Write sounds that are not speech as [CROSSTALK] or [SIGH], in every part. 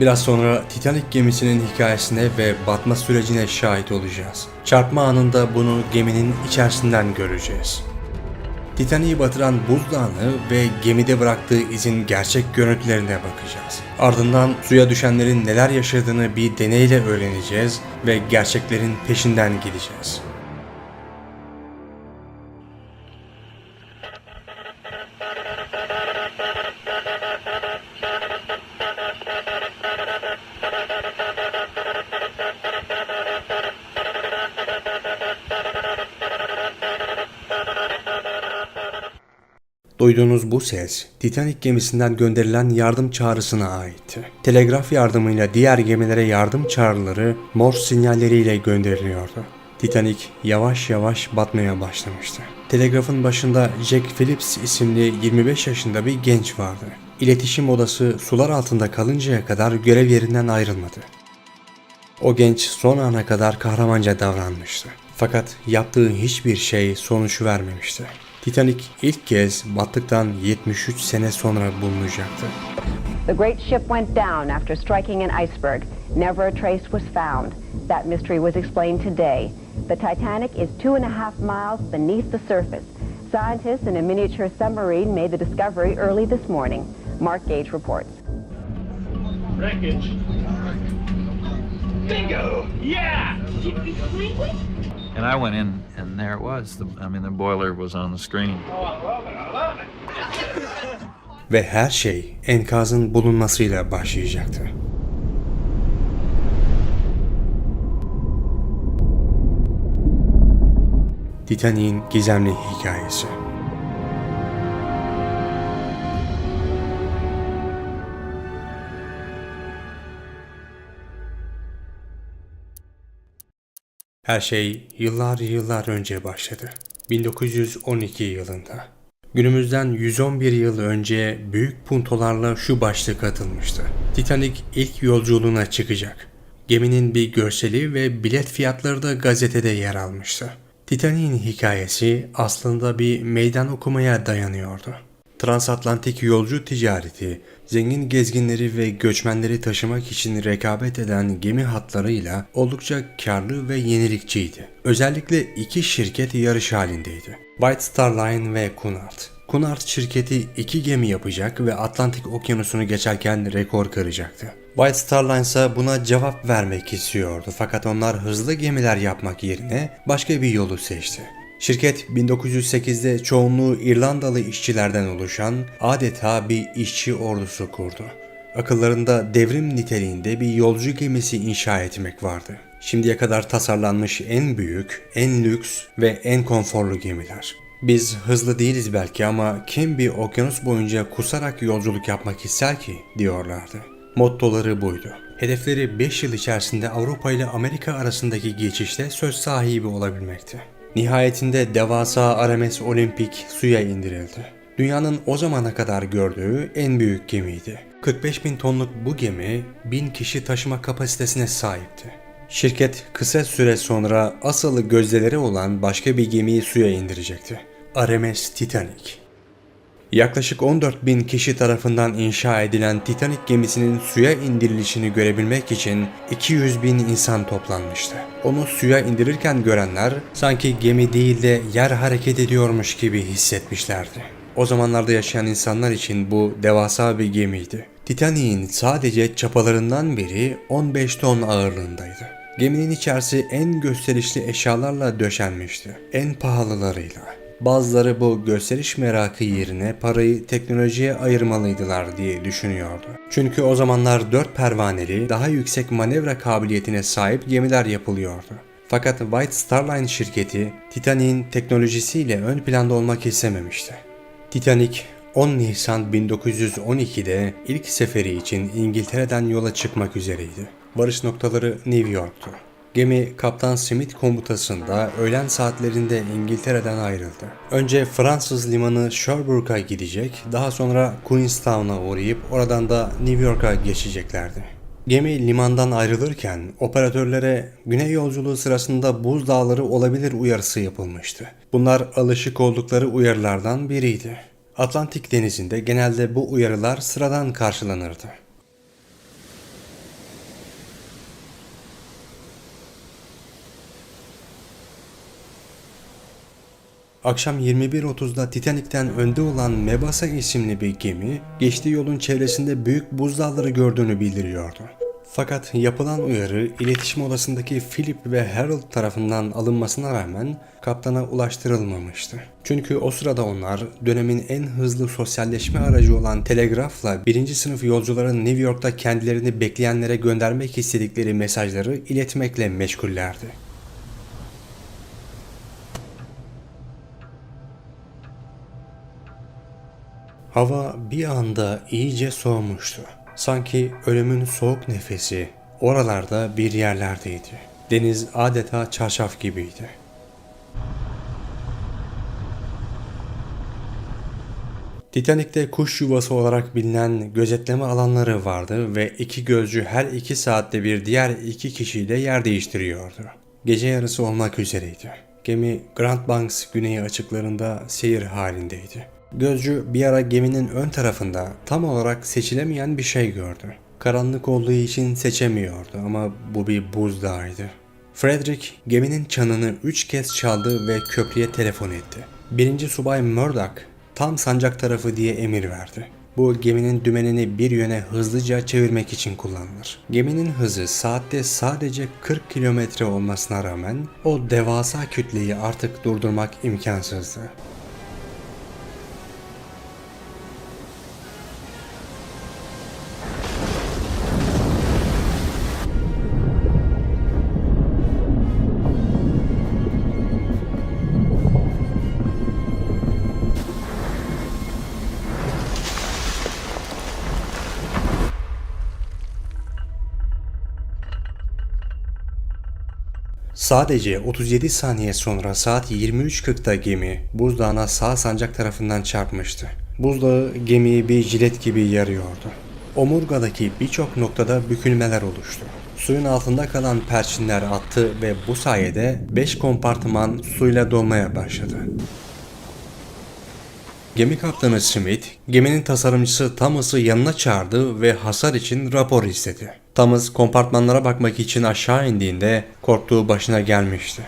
Biraz sonra Titanic gemisinin hikayesine ve batma sürecine şahit olacağız. Çarpma anında bunu geminin içerisinden göreceğiz. Titanic'i batıran buzdağını ve gemide bıraktığı izin gerçek görüntülerine bakacağız. Ardından suya düşenlerin neler yaşadığını bir deneyle öğreneceğiz ve gerçeklerin peşinden gideceğiz. Duyduğunuz bu ses Titanic gemisinden gönderilen yardım çağrısına aitti. Telegraf yardımıyla diğer gemilere yardım çağrıları Morse sinyalleriyle gönderiliyordu. Titanic yavaş yavaş batmaya başlamıştı. Telegrafın başında Jack Phillips isimli 25 yaşında bir genç vardı. İletişim odası sular altında kalıncaya kadar görev yerinden ayrılmadı. O genç son ana kadar kahramanca davranmıştı. Fakat yaptığı hiçbir şey sonuç vermemişti. Titanic ilk kez battıktan 73 sene sonra bulunacaktı. The great ship went down after striking an iceberg. Never a trace was found. That mystery was explained today. The Titanic is two and a half miles beneath the surface. Scientists in a miniature submarine made the discovery early this morning. Mark Gage reports. Wreckage. Bingo! Yeah! And I went in, and there it was. The, I mean, the boiler was on the screen. Ve her şey enkazın bulunmasıyla başlayacaktı. Titanic'in gizemli hikayesi. Her şey yıllar yıllar önce başladı. 1912 yılında. Günümüzden 111 yıl önce büyük puntolarla şu başlık atılmıştı. Titanic ilk yolculuğuna çıkacak. Geminin bir görseli ve bilet fiyatları da gazetede yer almıştı. Titanic'in hikayesi aslında bir meydan okumaya dayanıyordu. Transatlantik yolcu ticareti, zengin gezginleri ve göçmenleri taşımak için rekabet eden gemi hatlarıyla oldukça karlı ve yenilikçiydi. Özellikle iki şirket yarış halindeydi. White Star Line ve Cunard. Cunard şirketi iki gemi yapacak ve Atlantik Okyanusu'nu geçerken rekor kıracaktı. White Star Line ise buna cevap vermek istiyordu fakat onlar hızlı gemiler yapmak yerine başka bir yolu seçti. Şirket 1908'de çoğunluğu İrlandalı işçilerden oluşan adeta bir işçi ordusu kurdu. Akıllarında devrim niteliğinde bir yolcu gemisi inşa etmek vardı. Şimdiye kadar tasarlanmış en büyük, en lüks ve en konforlu gemiler. Biz hızlı değiliz belki ama kim bir okyanus boyunca kusarak yolculuk yapmak ister ki diyorlardı. Mottoları buydu. Hedefleri 5 yıl içerisinde Avrupa ile Amerika arasındaki geçişte söz sahibi olabilmekti. Nihayetinde devasa RMS Olimpik suya indirildi. Dünyanın o zamana kadar gördüğü en büyük gemiydi. 45 bin tonluk bu gemi 1000 kişi taşıma kapasitesine sahipti. Şirket kısa süre sonra asıl gözdeleri olan başka bir gemiyi suya indirecekti. RMS Titanic. Yaklaşık 14 bin kişi tarafından inşa edilen Titanic gemisinin suya indirilişini görebilmek için 200 bin insan toplanmıştı. Onu suya indirirken görenler sanki gemi değil de yer hareket ediyormuş gibi hissetmişlerdi. O zamanlarda yaşayan insanlar için bu devasa bir gemiydi. Titanic'in sadece çapalarından biri 15 ton ağırlığındaydı. Geminin içerisi en gösterişli eşyalarla döşenmişti. En pahalılarıyla. Bazıları bu gösteriş merakı yerine parayı teknolojiye ayırmalıydılar diye düşünüyordu. Çünkü o zamanlar dört pervaneli, daha yüksek manevra kabiliyetine sahip gemiler yapılıyordu. Fakat White Star Line şirketi Titanic'in teknolojisiyle ön planda olmak istememişti. Titanic 10 Nisan 1912'de ilk seferi için İngiltere'den yola çıkmak üzereydi. Varış noktaları New York'tu. Gemi Kaptan Smith komutasında öğlen saatlerinde İngiltere'den ayrıldı. Önce Fransız limanı Cherbourg'a gidecek, daha sonra Queenstown'a uğrayıp oradan da New York'a geçeceklerdi. Gemi limandan ayrılırken operatörlere güney yolculuğu sırasında buz dağları olabilir uyarısı yapılmıştı. Bunlar alışık oldukları uyarılardan biriydi. Atlantik denizinde genelde bu uyarılar sıradan karşılanırdı. Akşam 21.30'da Titanik'ten önde olan Mebasa isimli bir gemi, geçtiği yolun çevresinde büyük buzdağları gördüğünü bildiriyordu. Fakat yapılan uyarı iletişim odasındaki Philip ve Harold tarafından alınmasına rağmen kaptana ulaştırılmamıştı. Çünkü o sırada onlar dönemin en hızlı sosyalleşme aracı olan telegrafla birinci sınıf yolcuların New York'ta kendilerini bekleyenlere göndermek istedikleri mesajları iletmekle meşgullerdi. Hava bir anda iyice soğumuştu. Sanki ölümün soğuk nefesi oralarda bir yerlerdeydi. Deniz adeta çarşaf gibiydi. Titanik'te kuş yuvası olarak bilinen gözetleme alanları vardı ve iki gözcü her iki saatte bir diğer iki kişiyle yer değiştiriyordu. Gece yarısı olmak üzereydi. Gemi Grand Banks güneyi açıklarında seyir halindeydi. Gözcü bir ara geminin ön tarafında tam olarak seçilemeyen bir şey gördü. Karanlık olduğu için seçemiyordu ama bu bir buzdağıydı. Frederick geminin çanını üç kez çaldı ve köprüye telefon etti. Birinci subay Murdoch tam sancak tarafı diye emir verdi. Bu geminin dümenini bir yöne hızlıca çevirmek için kullanılır. Geminin hızı saatte sadece 40 kilometre olmasına rağmen o devasa kütleyi artık durdurmak imkansızdı. Sadece 37 saniye sonra saat 23.40'da gemi buzdağına sağ sancak tarafından çarpmıştı. Buzdağı gemiyi bir jilet gibi yarıyordu. Omurgadaki birçok noktada bükülmeler oluştu. Suyun altında kalan perçinler attı ve bu sayede 5 kompartıman suyla dolmaya başladı. Gemi kaptanı Smith, geminin tasarımcısı Thomas'ı yanına çağırdı ve hasar için rapor istedi. Thomas kompartmanlara bakmak için aşağı indiğinde korktuğu başına gelmişti.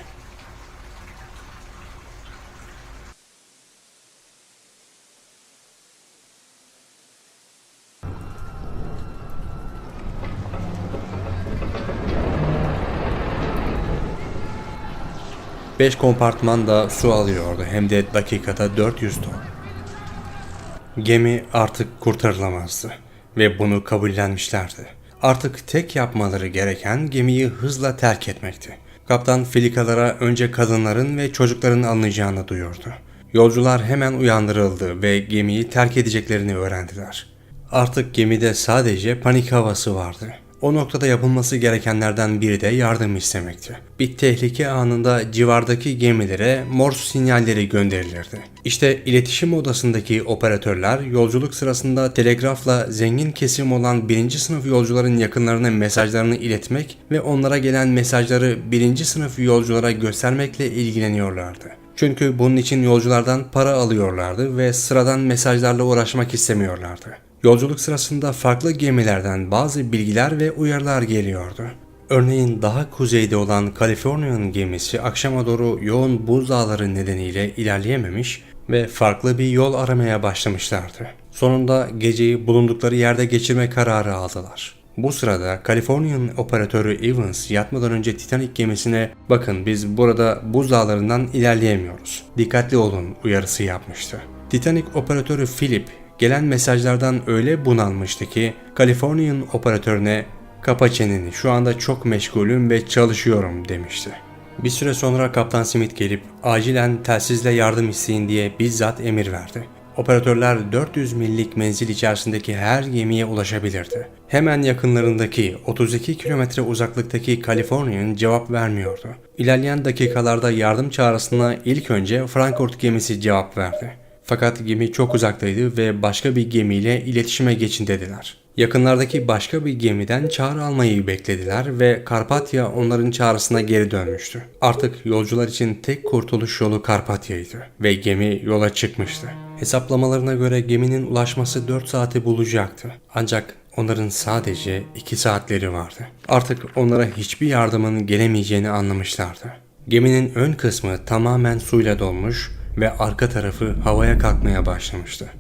Beş kompartman da su alıyordu hem de dakikada 400 ton. Gemi artık kurtarılamazdı ve bunu kabullenmişlerdi. Artık tek yapmaları gereken gemiyi hızla terk etmekti. Kaptan filikalara önce kadınların ve çocukların alınacağını duyurdu. Yolcular hemen uyandırıldı ve gemiyi terk edeceklerini öğrendiler. Artık gemide sadece panik havası vardı. O noktada yapılması gerekenlerden biri de yardım istemekti. Bir tehlike anında civardaki gemilere Morse sinyalleri gönderilirdi. İşte iletişim odasındaki operatörler yolculuk sırasında telegrafla zengin kesim olan birinci sınıf yolcuların yakınlarına mesajlarını iletmek ve onlara gelen mesajları birinci sınıf yolculara göstermekle ilgileniyorlardı. Çünkü bunun için yolculardan para alıyorlardı ve sıradan mesajlarla uğraşmak istemiyorlardı. Yolculuk sırasında farklı gemilerden bazı bilgiler ve uyarılar geliyordu. Örneğin daha kuzeyde olan Kaliforniya'nın gemisi akşama doğru yoğun buzdağları nedeniyle ilerleyememiş ve farklı bir yol aramaya başlamışlardı. Sonunda geceyi bulundukları yerde geçirme kararı aldılar. Bu sırada Kaliforniya'nın operatörü Evans yatmadan önce Titanic gemisine bakın biz burada buzdağlarından ilerleyemiyoruz. Dikkatli olun uyarısı yapmıştı. Titanic operatörü Philip gelen mesajlardan öyle bunalmıştı ki Kaliforniya'nın operatörüne kapa çeneni şu anda çok meşgulüm ve çalışıyorum demişti. Bir süre sonra Kaptan Smith gelip acilen telsizle yardım isteyin diye bizzat emir verdi. Operatörler 400 millik menzil içerisindeki her gemiye ulaşabilirdi. Hemen yakınlarındaki 32 kilometre uzaklıktaki Kaliforniya'nın cevap vermiyordu. İlerleyen dakikalarda yardım çağrısına ilk önce Frankfurt gemisi cevap verdi. Fakat gemi çok uzaktaydı ve başka bir gemiyle iletişime geçin dediler. Yakınlardaki başka bir gemiden çağrı almayı beklediler ve Karpatya onların çağrısına geri dönmüştü. Artık yolcular için tek kurtuluş yolu Karpatya'ydı ve gemi yola çıkmıştı. Hesaplamalarına göre geminin ulaşması 4 saati bulacaktı. Ancak onların sadece 2 saatleri vardı. Artık onlara hiçbir yardımın gelemeyeceğini anlamışlardı. Geminin ön kısmı tamamen suyla dolmuş, ve arka tarafı havaya kalkmaya başlamıştı.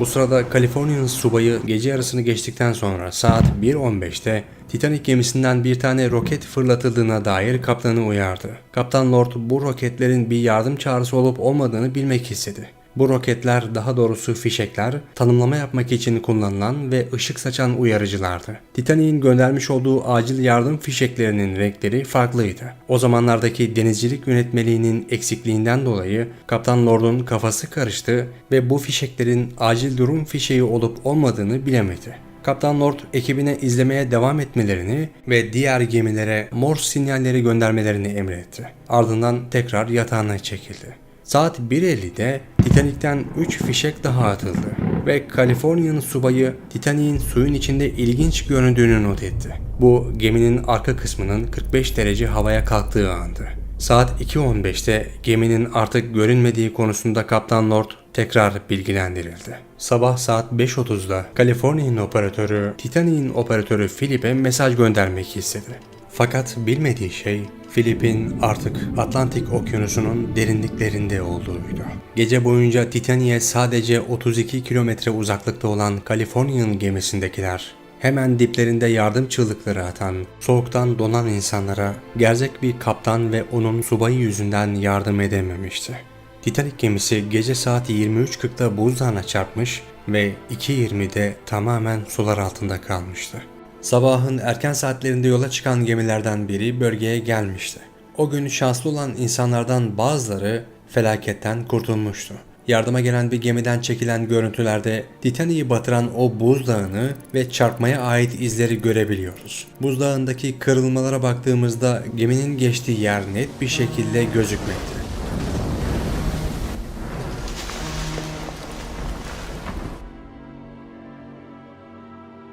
Bu sırada Kaliforniya'nın subayı gece yarısını geçtikten sonra saat 1.15'te Titanic gemisinden bir tane roket fırlatıldığına dair kaptanı uyardı. Kaptan Lord bu roketlerin bir yardım çağrısı olup olmadığını bilmek istedi. Bu roketler daha doğrusu fişekler tanımlama yapmak için kullanılan ve ışık saçan uyarıcılardı. Titanic'in göndermiş olduğu acil yardım fişeklerinin renkleri farklıydı. O zamanlardaki denizcilik yönetmeliğinin eksikliğinden dolayı Kaptan Lord'un kafası karıştı ve bu fişeklerin acil durum fişeği olup olmadığını bilemedi. Kaptan Lord ekibine izlemeye devam etmelerini ve diğer gemilere Morse sinyalleri göndermelerini emretti. Ardından tekrar yatağına çekildi. Saat 1.50'de Titanik'ten 3 fişek daha atıldı ve Kaliforniya'nın subayı Titanik'in suyun içinde ilginç göründüğünü not etti. Bu geminin arka kısmının 45 derece havaya kalktığı andı. Saat 2.15'te geminin artık görünmediği konusunda Kaptan Lord tekrar bilgilendirildi. Sabah saat 5.30'da Kaliforniya'nın operatörü Titanic'in operatörü Philip'e mesaj göndermek istedi. Fakat bilmediği şey Filip'in artık Atlantik Okyanusu'nun derinliklerinde olduğuydu. Gece boyunca Titanic'e sadece 32 kilometre uzaklıkta olan Kaliforniya'nın gemisindekiler hemen diplerinde yardım çığlıkları atan, soğuktan donan insanlara gerzek bir kaptan ve onun subayı yüzünden yardım edememişti. Titanic gemisi gece saat 23.40'da buzdağına çarpmış ve 2.20'de tamamen sular altında kalmıştı. Sabahın erken saatlerinde yola çıkan gemilerden biri bölgeye gelmişti. O gün şanslı olan insanlardan bazıları felaketten kurtulmuştu. Yardıma gelen bir gemiden çekilen görüntülerde Titanic'i batıran o buzdağını ve çarpmaya ait izleri görebiliyoruz. Buzdağındaki kırılmalara baktığımızda geminin geçtiği yer net bir şekilde gözükmekte.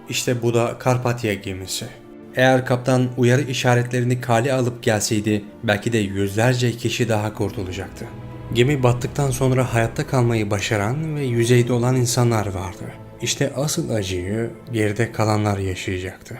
İşte bu da Karpatya gemisi. Eğer kaptan uyarı işaretlerini kale alıp gelseydi belki de yüzlerce kişi daha kurtulacaktı. Gemi battıktan sonra hayatta kalmayı başaran ve yüzeyde olan insanlar vardı. İşte asıl acıyı geride kalanlar yaşayacaktı.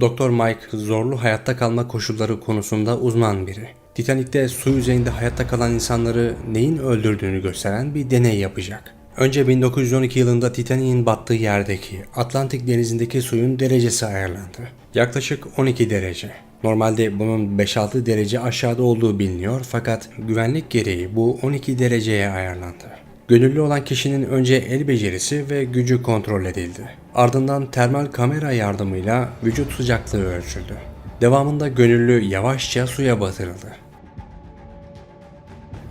Doktor Mike zorlu hayatta kalma koşulları konusunda uzman biri. Titanik'te su yüzeyinde hayatta kalan insanları neyin öldürdüğünü gösteren bir deney yapacak. Önce 1912 yılında Titanic'in battığı yerdeki Atlantik denizindeki suyun derecesi ayarlandı. Yaklaşık 12 derece. Normalde bunun 5-6 derece aşağıda olduğu biliniyor fakat güvenlik gereği bu 12 dereceye ayarlandı. Gönüllü olan kişinin önce el becerisi ve gücü kontrol edildi. Ardından termal kamera yardımıyla vücut sıcaklığı ölçüldü. Devamında gönüllü yavaşça suya batırıldı.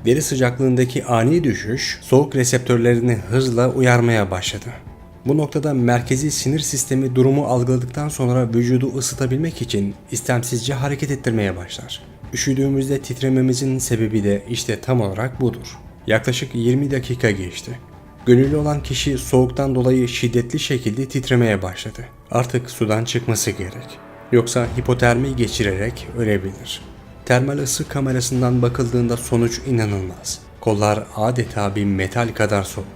Deri sıcaklığındaki ani düşüş soğuk reseptörlerini hızla uyarmaya başladı. Bu noktada merkezi sinir sistemi durumu algıladıktan sonra vücudu ısıtabilmek için istemsizce hareket ettirmeye başlar. Üşüdüğümüzde titrememizin sebebi de işte tam olarak budur. Yaklaşık 20 dakika geçti. Gönüllü olan kişi soğuktan dolayı şiddetli şekilde titremeye başladı. Artık sudan çıkması gerek. Yoksa hipotermi geçirerek ölebilir. Termal ısı kamerasından bakıldığında sonuç inanılmaz. Kollar adeta bir metal kadar soğuk.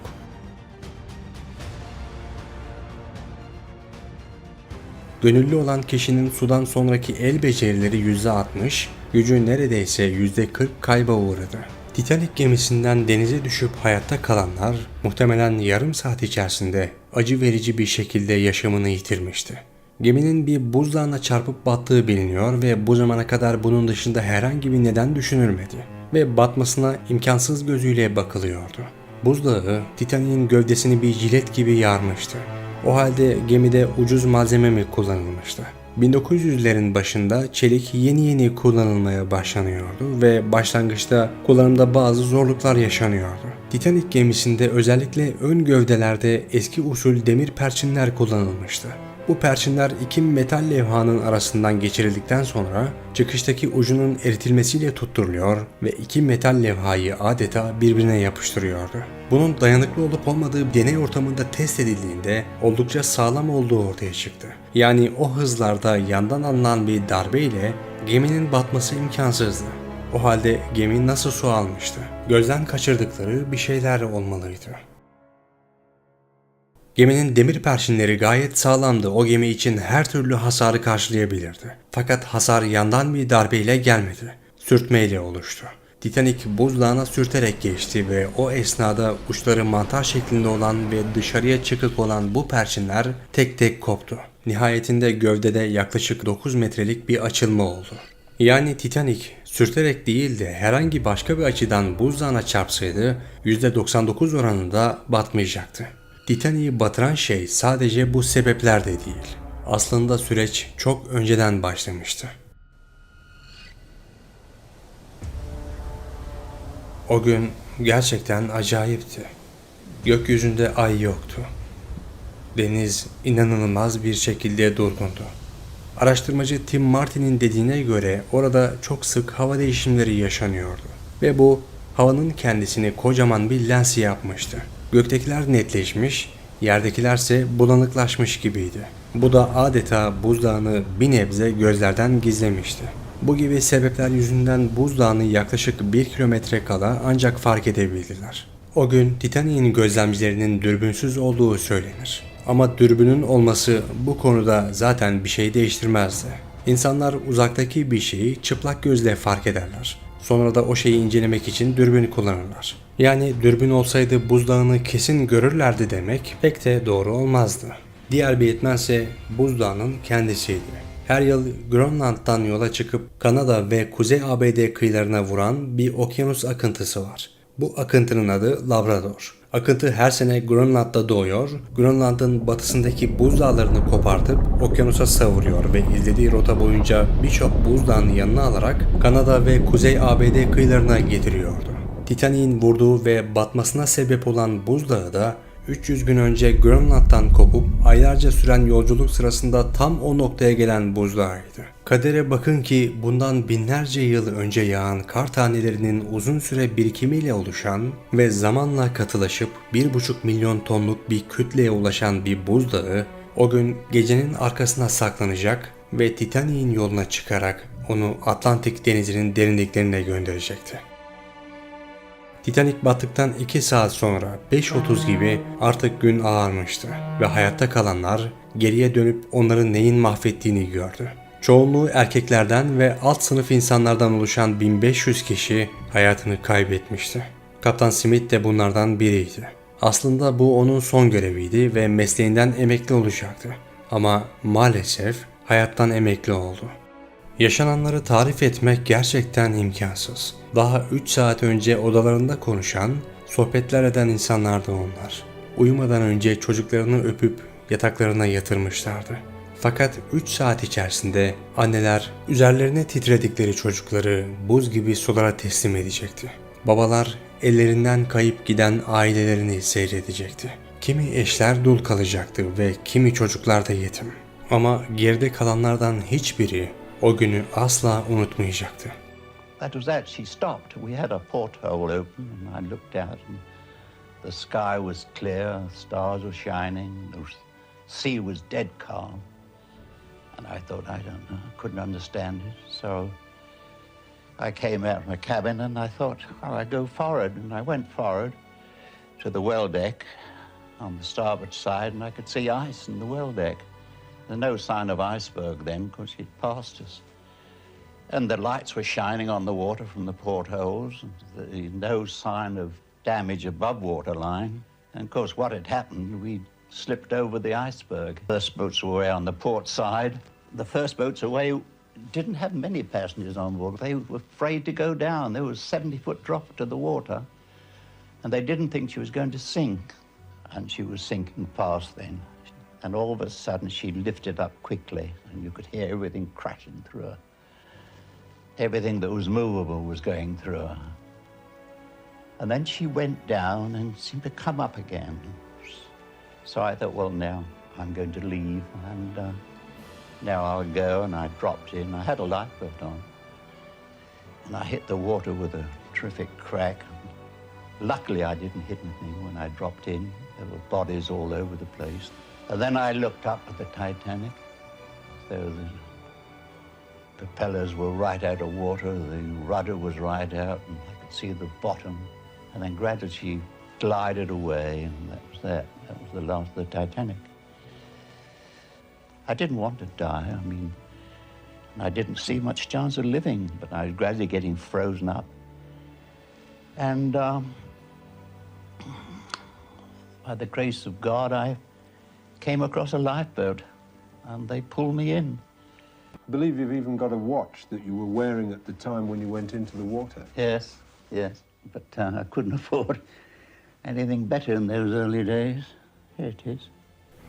Gönüllü olan kişinin sudan sonraki el becerileri %60, gücü neredeyse %40 kayba uğradı. Titanic gemisinden denize düşüp hayatta kalanlar muhtemelen yarım saat içerisinde acı verici bir şekilde yaşamını yitirmişti. Geminin bir buzdağına çarpıp battığı biliniyor ve bu zamana kadar bunun dışında herhangi bir neden düşünülmedi ve batmasına imkansız gözüyle bakılıyordu. Buzdağı Titanic'in gövdesini bir jilet gibi yarmıştı. O halde gemide ucuz malzeme mi kullanılmıştı? 1900'lerin başında çelik yeni yeni kullanılmaya başlanıyordu ve başlangıçta kullanımda bazı zorluklar yaşanıyordu. Titanic gemisinde özellikle ön gövdelerde eski usul demir perçinler kullanılmıştı. Bu perçinler iki metal levhanın arasından geçirildikten sonra çıkıştaki ucunun eritilmesiyle tutturuluyor ve iki metal levhayı adeta birbirine yapıştırıyordu. Bunun dayanıklı olup olmadığı deney ortamında test edildiğinde oldukça sağlam olduğu ortaya çıktı. Yani o hızlarda yandan alınan bir darbe ile geminin batması imkansızdı. O halde gemi nasıl su almıştı? Gözden kaçırdıkları bir şeyler olmalıydı. Geminin demir perşinleri gayet sağlamdı. O gemi için her türlü hasarı karşılayabilirdi. Fakat hasar yandan bir darbeyle gelmedi. Sürtmeyle oluştu. Titanic buzdağına sürterek geçti ve o esnada uçları mantar şeklinde olan ve dışarıya çıkık olan bu perçinler tek tek koptu. Nihayetinde gövdede yaklaşık 9 metrelik bir açılma oldu. Yani Titanic sürterek değil de herhangi başka bir açıdan buzdağına çarpsaydı %99 oranında batmayacaktı. Titanic'i batıran şey sadece bu sebepler de değil. Aslında süreç çok önceden başlamıştı. O gün gerçekten acayipti. Gökyüzünde ay yoktu. Deniz inanılmaz bir şekilde durgundu. Araştırmacı Tim Martin'in dediğine göre orada çok sık hava değişimleri yaşanıyordu. Ve bu havanın kendisini kocaman bir lens yapmıştı. Göktekiler netleşmiş, yerdekilerse bulanıklaşmış gibiydi. Bu da adeta buzdağını bir nebze gözlerden gizlemişti. Bu gibi sebepler yüzünden buzdağını yaklaşık 1 kilometre kala ancak fark edebildiler. O gün Titanic'in gözlemcilerinin dürbünsüz olduğu söylenir. Ama dürbünün olması bu konuda zaten bir şey değiştirmezdi. İnsanlar uzaktaki bir şeyi çıplak gözle fark ederler. Sonra da o şeyi incelemek için dürbün kullanırlar. Yani dürbün olsaydı buzdağını kesin görürlerdi demek pek de doğru olmazdı. Diğer bir etmense buzdağının kendisiydi. Her yıl Grönland'dan yola çıkıp Kanada ve Kuzey ABD kıyılarına vuran bir okyanus akıntısı var. Bu akıntının adı Labrador. Akıntı her sene Grönland'da doğuyor, Grönland'ın batısındaki buzdağlarını kopartıp okyanusa savuruyor ve izlediği rota boyunca birçok buzdağını yanına alarak Kanada ve Kuzey ABD kıyılarına getiriyordu. Titanic'in vurduğu ve batmasına sebep olan buzdağı da 300 gün önce Grönland'dan kopup aylarca süren yolculuk sırasında tam o noktaya gelen buzdağıydı. Kadere bakın ki bundan binlerce yıl önce yağan kar tanelerinin uzun süre birikimiyle oluşan ve zamanla katılaşıp 1,5 milyon tonluk bir kütleye ulaşan bir buzdağı o gün gecenin arkasına saklanacak ve Titanic'in yoluna çıkarak onu Atlantik denizinin derinliklerine gönderecekti. Titanic battıktan 2 saat sonra 5.30 gibi artık gün ağarmıştı ve hayatta kalanlar geriye dönüp onların neyin mahvettiğini gördü. Çoğunluğu erkeklerden ve alt sınıf insanlardan oluşan 1500 kişi hayatını kaybetmişti. Kaptan Smith de bunlardan biriydi. Aslında bu onun son göreviydi ve mesleğinden emekli olacaktı. Ama maalesef hayattan emekli oldu. Yaşananları tarif etmek gerçekten imkansız. Daha 3 saat önce odalarında konuşan, sohbetler eden insanlardı onlar. Uyumadan önce çocuklarını öpüp yataklarına yatırmışlardı. Fakat 3 saat içerisinde anneler üzerlerine titredikleri çocukları buz gibi sulara teslim edecekti. Babalar ellerinden kayıp giden ailelerini seyredecekti. Kimi eşler dul kalacaktı ve kimi çocuklar da yetim. Ama geride kalanlardan hiçbiri o günü asla unutmayacaktı. That was that. She stopped. We had a porthole open, and I looked out, and the sky was clear, the stars were shining, the sea was dead calm. And I thought, I don't know, I couldn't understand it. So I came out of my cabin, and I thought, well, I'd go forward. And I went forward to the well deck on the starboard side, and I could see ice in the well deck. There's no sign of iceberg then, because she'd passed us. And the lights were shining on the water from the portholes. No sign of damage above waterline. And of course, what had happened, we slipped over the iceberg. First boats were away on the port side. The first boats away didn't have many passengers on board. They were afraid to go down. There was a 70 foot drop to the water. And they didn't think she was going to sink. And she was sinking fast then. And all of a sudden, she lifted up quickly, and you could hear everything crashing through her. Everything that was movable was going through her. And then she went down and seemed to come up again. So I thought, well, now I'm going to leave, and uh, now I'll go. And I dropped in. I had a lifeboat on, and I hit the water with a terrific crack. Luckily, I didn't hit anything when I dropped in. There were bodies all over the place. And then I looked up at the Titanic. Was a propellers were right out of water, the rudder was right out, and I could see the bottom. And then gradually she glided away, and that was that. That was the last of the Titanic. I didn't want to die. I mean, I didn't see much chance of living, but I was gradually getting frozen up. And um, by the grace of God, I came across a lifeboat, and they pulled me in. I believe you've even got a watch that you were wearing at the time when you went into the water. Yes, yes, but uh, I couldn't [LAUGHS] afford anything better in those early days. Here it is.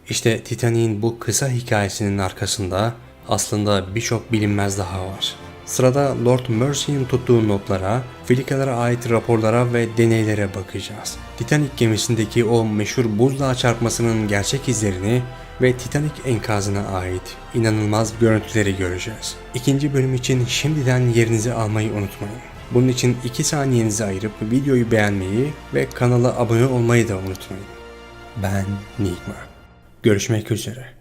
İşte Titanic'in bu kısa hikayesinin arkasında aslında birçok bilinmez daha var. Sırada Lord Mercy'nin tuttuğu notlara, filikalara ait raporlara ve deneylere bakacağız. Titanic gemisindeki o meşhur buzdağı çarpmasının gerçek izlerini ve Titanic enkazına ait inanılmaz görüntüleri göreceğiz. İkinci bölüm için şimdiden yerinizi almayı unutmayın. Bunun için 2 saniyenizi ayırıp videoyu beğenmeyi ve kanala abone olmayı da unutmayın. Ben Nigma. Görüşmek üzere.